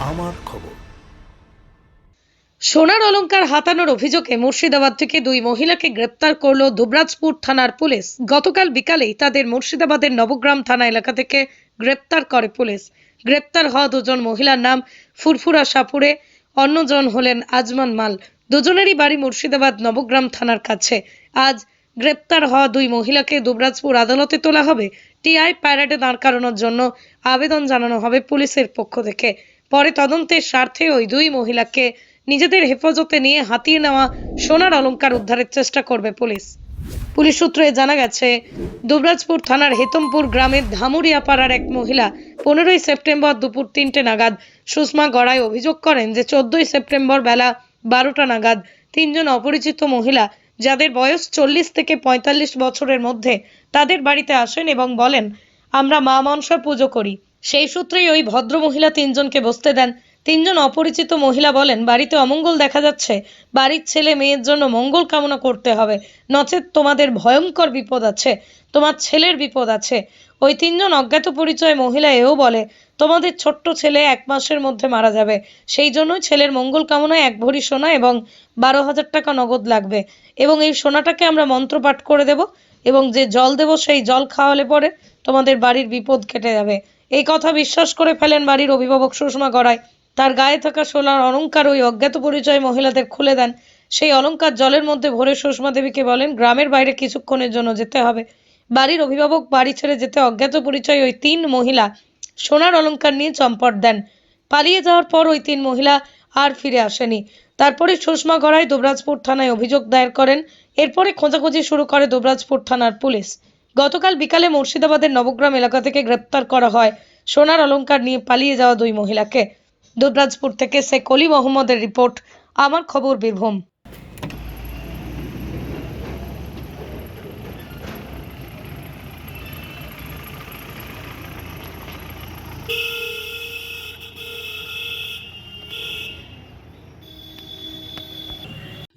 আমার খবর। সোনার অলংকার হাতানোর অভিযোগে মুর্শিদাবাদ থেকে দুই মহিলাকে গ্রেপ্তার করল দুবরাজপুর থানার পুলিশ। গতকাল বিকালেই তাদের মুর্শিদাবাদের নবগ্রাম থানা এলাকা থেকে গ্রেপ্তার করে পুলিশ। গ্রেপ্তার হওয়া দুজন মহিলার নাম ফুরফুরা সাপুরে, অন্যজন হলেন আজমান মাল। দুজনেরই বাড়ি মুর্শিদাবাদ নবগ্রাম থানার কাছে। আজ গ্রেপ্তার হওয়া দুই মহিলাকে দুবরাজপুর আদালতে তোলা হবে। টিআই প্যারেডে দাঁড় করানোর জন্য আবেদন জানানো হবে পুলিশের পক্ষ থেকে। পরে তদন্তের স্বার্থে ওই দুই মহিলাকে নিজেদের হেফাজতে নিয়ে হাতিয়ে নেওয়া সোনার অলংকার উদ্ধারের চেষ্টা করবে পুলিশ। পুলিশ সূত্রে জানা গেছে, দুবরাজপুর থানার হেতমপুর গ্রামের ধামুরিয়া পাড়ার এক মহিলা পনেরোই সেপ্টেম্বর দুপুর তিনটে নাগাদ সুষমা গড়াই অভিযোগ করেন যে চোদ্দই সেপ্টেম্বর বেলা বারোটা নাগাদ তিনজন অপরিচিত মহিলা, যাদের বয়স চল্লিশ থেকে পঁয়তাল্লিশ বছরের মধ্যে, তাদের বাড়িতে আসেন এবং বলেন, আমরা মা মনসা পুজো করি। সেই সূত্রেই ওই ভদ্র মহিলা তিনজনকে বসতে দেন। তিনজন অপরিচিত মহিলা বলেন, বাড়িতে অমঙ্গল দেখা যাচ্ছে। বাড়ির ছেলে মেয়ের জন্য মঙ্গল কামনা করতে হবে। নচেত তোমাদের ভয়ঙ্কর বিপদ আছে। তোমার ছেলের বিপদ আছে। ওই তিনজন অজ্ঞাত পরিচয় মহিলা এও বলে, তোমাদের ছোট্ট ছেলে এক মাসের মধ্যে মারা যাবে। সেই জন্যই ছেলের মঙ্গল কামনায় এক ভরি সোনা এবং বারো হাজার টাকা নগদ লাগবে। এবং এই সোনাটাকে আমরা মন্ত্র পাঠ করে দেব এবং যে জল দেব সেই জল খাওয়ালে পরে তোমাদের বাড়ির বিপদ কেটে যাবে। এই কথা বিশ্বাস করে ফেলেন বাড়ির অভিভাবক সুষমা গড়ায় তার গায়ে থাকা সোনার অলংকার ওই অজ্ঞাত পরিচয় মহিলাদের খুলে দেন। সেই অলংকার জলের মধ্যে ভরে সুষমা দেবীকে বলেন, গ্রামের বাইরে কিছুক্ষণের জন্য যেতে হবে। বাড়ির অভিভাবক বাড়ি ছেড়ে যেতে অজ্ঞাত পরিচয় ওই তিন মহিলা সোনার অলংকার নিয়ে চম্পট দেন। পালিয়ে যাওয়ার পর ওই তিন মহিলা আর ফিরে আসেনি। তারপরে সুষমা গড়াই দুবরাজপুর থানায় অভিযোগ দায়ের করেন। এরপরে খোঁজাখুঁজি শুরু করে দুবরাজপুর থানার পুলিশ। গতকাল বিকালে মুর্শিদাবাদের নবগ্রাম এলাকা থেকে গ্রেপ্তার করা হয়। সোনার অলঙ্কার নিয়ে পালিয়ে যাওয়া দুই মহিলাকে। দুবরাজপুর থেকে শেখ অলি মোহাম্মদের রিপোর্ট। আমার খবর বীরভূম।